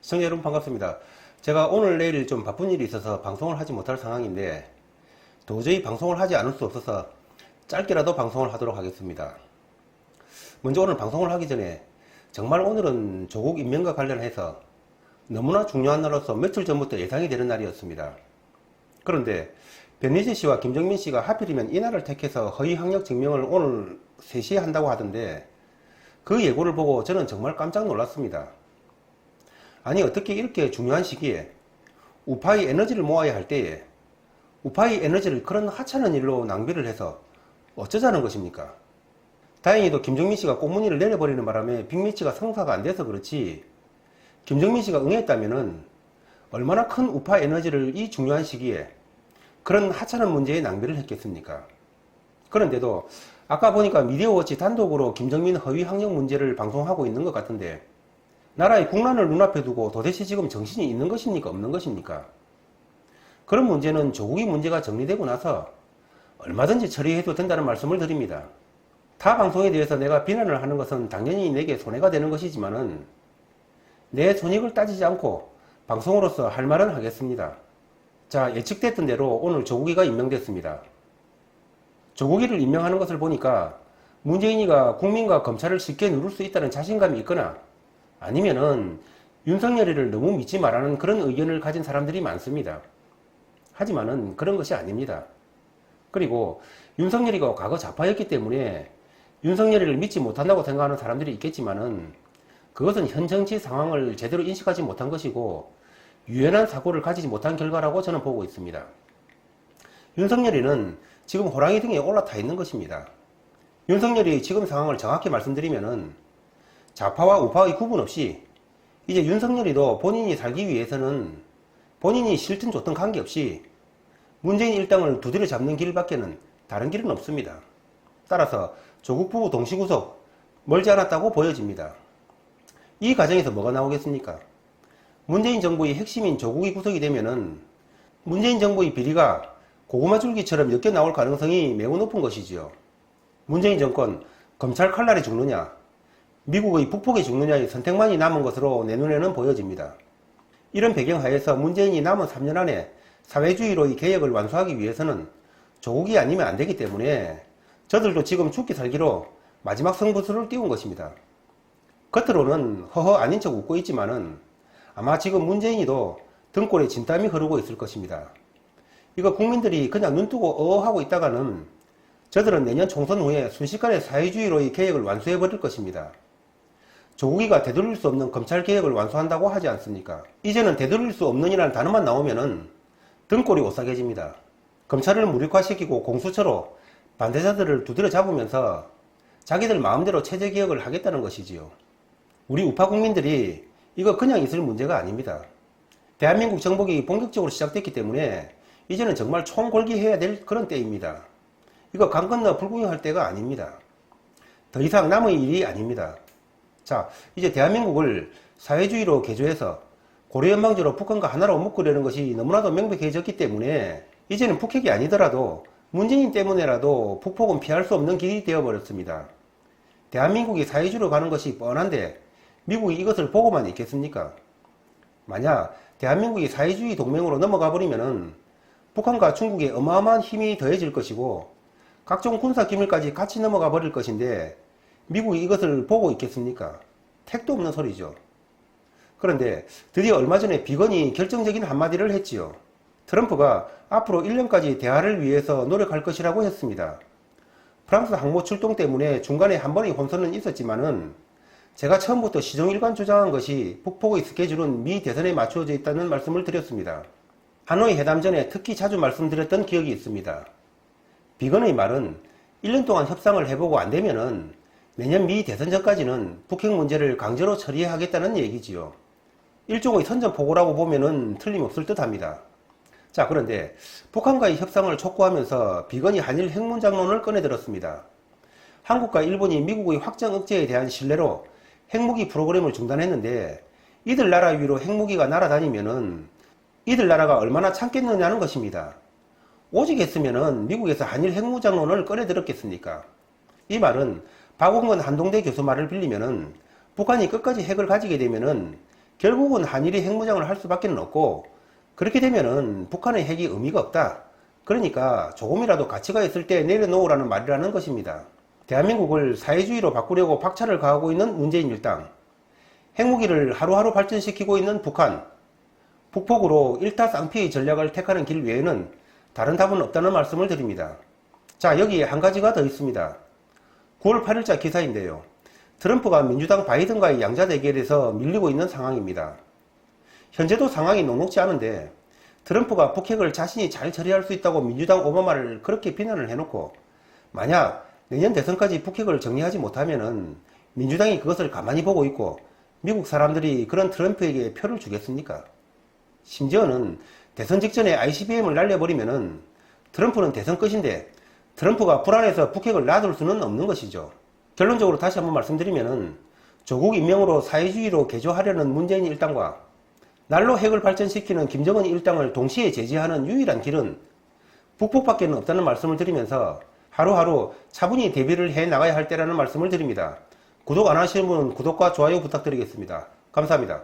시청자 여러분 반갑습니다. 제가 오늘 내일 좀 바쁜 일이 있어서 방송을 하지 못할 상황인데 도저히 방송을 하지 않을 수 없어서 짧게라도 방송을 하도록 하겠습니다. 먼저 오늘 방송을 하기 전에 정말 오늘은 조국 임명과 관련해서 너무나 중요한 날로서 며칠 전부터 예상이 되는 날이었습니다. 그런데 변희재 씨와 김정민 씨가 하필이면 이 날을 택해서 허위 학력 증명을 오늘 3시에 한다고 하던데 그 예고를 보고 저는 정말 깜짝 놀랐습니다. 아니 어떻게 이렇게 중요한 시기에 우파의 에너지를 모아야 할 때에 우파의 에너지를 그런 하찮은 일로 낭비를 해서 어쩌자는 것입니까? 다행히도 김정민 씨가 꽃무늬를 내려버리는 바람에 빅매치가 성사가 안 돼서 그렇지 김정민 씨가 응했다면은 얼마나 큰 우파 에너지를 이 중요한 시기에 그런 하찮은 문제에 낭비를 했겠습니까? 그런데도 아까 보니까 미디어워치 단독으로 김정민 허위 학력 문제를 방송하고 있는 것 같은데 나라의 국난을 눈앞에 두고 도대체 지금 정신이 있는 것입니까? 없는 것입니까? 그런 문제는 조국이 문제가 정리되고 나서 얼마든지 처리해도 된다는 말씀을 드립니다. 타 방송에 대해서 내가 비난을 하는 것은 당연히 내게 손해가 되는 것이지만은 내 손익을 따지지 않고 방송으로서 할 말은 하겠습니다. 자, 예측됐던 대로 오늘 조국이가 임명됐습니다. 조국이를 임명하는 것을 보니까 문재인이가 국민과 검찰을 쉽게 누를 수 있다는 자신감이 있거나 아니면은 윤석열이를 너무 믿지 말라는 그런 의견을 가진 사람들이 많습니다. 하지만은 그런 것이 아닙니다. 그리고 윤석열이가 과거 좌파였기 때문에 윤석열이를 믿지 못한다고 생각하는 사람들이 있겠지만은 그것은 현 정치 상황을 제대로 인식하지 못한 것이고 유연한 사고를 가지지 못한 결과라고 저는 보고 있습니다. 윤석열이는 지금 호랑이 등에 올라타 있는 것입니다. 윤석열이 지금 상황을 정확히 말씀드리면은 좌파와 우파의 구분 없이 이제 윤석열이도 본인이 살기 위해서는 본인이 싫든 좋든 관계없이 문재인 일당을 두드려 잡는 길밖에는 다른 길은 없습니다. 따라서 조국 부부 동시구속 멀지 않았다고 보여집니다. 이 과정에서 뭐가 나오겠습니까? 문재인 정부의 핵심인 조국이 구속이 되면은 문재인 정부의 비리가 고구마 줄기처럼 엮여 나올 가능성이 매우 높은 것이지요. 문재인 정권 검찰 칼날이 죽느냐, 미국의 북폭이 죽느냐의 선택만이 남은 것으로 내 눈에는 보여집니다. 이런 배경 하에서 문재인이 남은 3년 안에 사회주의로의 개혁을 완수하기 위해서는 조국이 아니면 안 되기 때문에 저들도 지금 죽기 살기로 마지막 승부수를 띄운 것입니다. 겉으로는 허허 아닌 척 웃고 있지만은 아마 지금 문재인이도 등골에 진땀이 흐르고 있을 것입니다. 이거 국민들이 그냥 눈 뜨고 어어 하고 있다가는 저들은 내년 총선 후에 순식간에 사회주의로의 개혁을 완수해 버릴 것입니다. 조국이가 되돌릴 수 없는 검찰 개혁을 완수한다고 하지 않습니까? 이제는 되돌릴 수 없는이라는 단어만 나오면은 등골이 오싹해집니다. 검찰을 무력화시키고 공수처로 반대자들을 두드려 잡으면서 자기들 마음대로 체제 개혁을 하겠다는 것이지요. 우리 우파 국민들이 이거 그냥 있을 문제가 아닙니다. 대한민국 정복이 본격적으로 시작됐기 때문에 이제는 정말 총골기해야 될 그런 때입니다. 이거 강 건너 불구경할 때가 아닙니다. 더 이상 남의 일이 아닙니다. 자, 이제 대한민국을 사회주의로 개조해서 고려연방제로 북한과 하나로 묶으려는 것이 너무나도 명백해졌기 때문에 이제는 북핵이 아니더라도 문재인 때문에라도 북폭은 피할 수 없는 길이 되어버렸습니다. 대한민국이 사회주의로 가는 것이 뻔한데 미국이 이것을 보고만 있겠습니까? 만약 대한민국이 사회주의 동맹으로 넘어가 버리면은 북한과 중국의 어마어마한 힘이 더해질 것이고 각종 군사 기밀까지 같이 넘어가 버릴 것인데 미국이 이것을 보고 있겠습니까? 택도 없는 소리죠. 그런데 드디어 얼마 전에 비건이 결정적인 한마디를 했지요. 트럼프가 앞으로 1년까지 대화를 위해서 노력할 것이라고 했습니다. 프랑스 항모 출동 때문에 중간에 한 번의 혼선은 있었지만은 제가 처음부터 시종일관 주장한 것이 북폭의 스케줄은 미 대선에 맞추어져 있다는 말씀을 드렸습니다. 하노이 회담 전에 특히 자주 말씀드렸던 기억이 있습니다. 비건의 말은 1년 동안 협상을 해보고 안 되면은 내년 미 대선 전까지는 북핵 문제를 강제로 처리하겠다는 얘기지요. 일종의 선전포고라고 보면은 틀림없을 듯 합니다. 자, 그런데 북한과의 협상을 촉구하면서 비건이 한일 핵문장론을 꺼내들었습니다. 한국과 일본이 미국의 확장 억제에 대한 신뢰로 핵무기 프로그램을 중단했는데 이들 나라 위로 핵무기가 날아다니면은 이들 나라가 얼마나 참겠느냐는 것입니다. 오직 했으면은 미국에서 한일 핵무장론을 꺼내들었겠습니까? 이 말은 박원근 한동대 교수 말을 빌리면은 북한이 끝까지 핵을 가지게 되면은 결국은 한일이 핵무장을 할 수밖에 없고 그렇게 되면은 북한의 핵이 의미가 없다. 그러니까 조금이라도 가치가 있을 때 내려놓으라는 말이라는 것입니다. 대한민국을 사회주의로 바꾸려고 박차를 가하고 있는 문재인 일당, 핵무기를 하루하루 발전시키고 있는 북한, 북폭으로 일타쌍피의 전략을 택하는 길 외에는 다른 답은 없다는 말씀을 드립니다. 자, 여기에 한 가지가 더 있습니다. 9월 8일자 기사인데요. 트럼프가 민주당 바이든과의 양자 대결에서 밀리고 있는 상황입니다. 현재도 상황이 녹록지 않은데 트럼프가 북핵을 자신이 잘 처리할 수 있다고 민주당 오바마를 그렇게 비난을 해놓고 만약 내년 대선까지 북핵을 정리하지 못하면은 민주당이 그것을 가만히 보고 있고 미국 사람들이 그런 트럼프에게 표를 주겠습니까? 심지어는 대선 직전에 ICBM을 날려버리면은 트럼프는 대선 끝인데 트럼프가 불안해서 북핵을 놔둘 수는 없는 것이죠. 결론적으로 다시 한번 말씀드리면은 조국 임명으로 사회주의로 개조하려는 문재인 일당과 날로 핵을 발전시키는 김정은 일당을 동시에 제지하는 유일한 길은 북폭밖에 없다는 말씀을 드리면서 하루하루 차분히 대비를 해 나가야 할 때라는 말씀을 드립니다. 구독 안 하시는 분은 구독과 좋아요 부탁드리겠습니다. 감사합니다.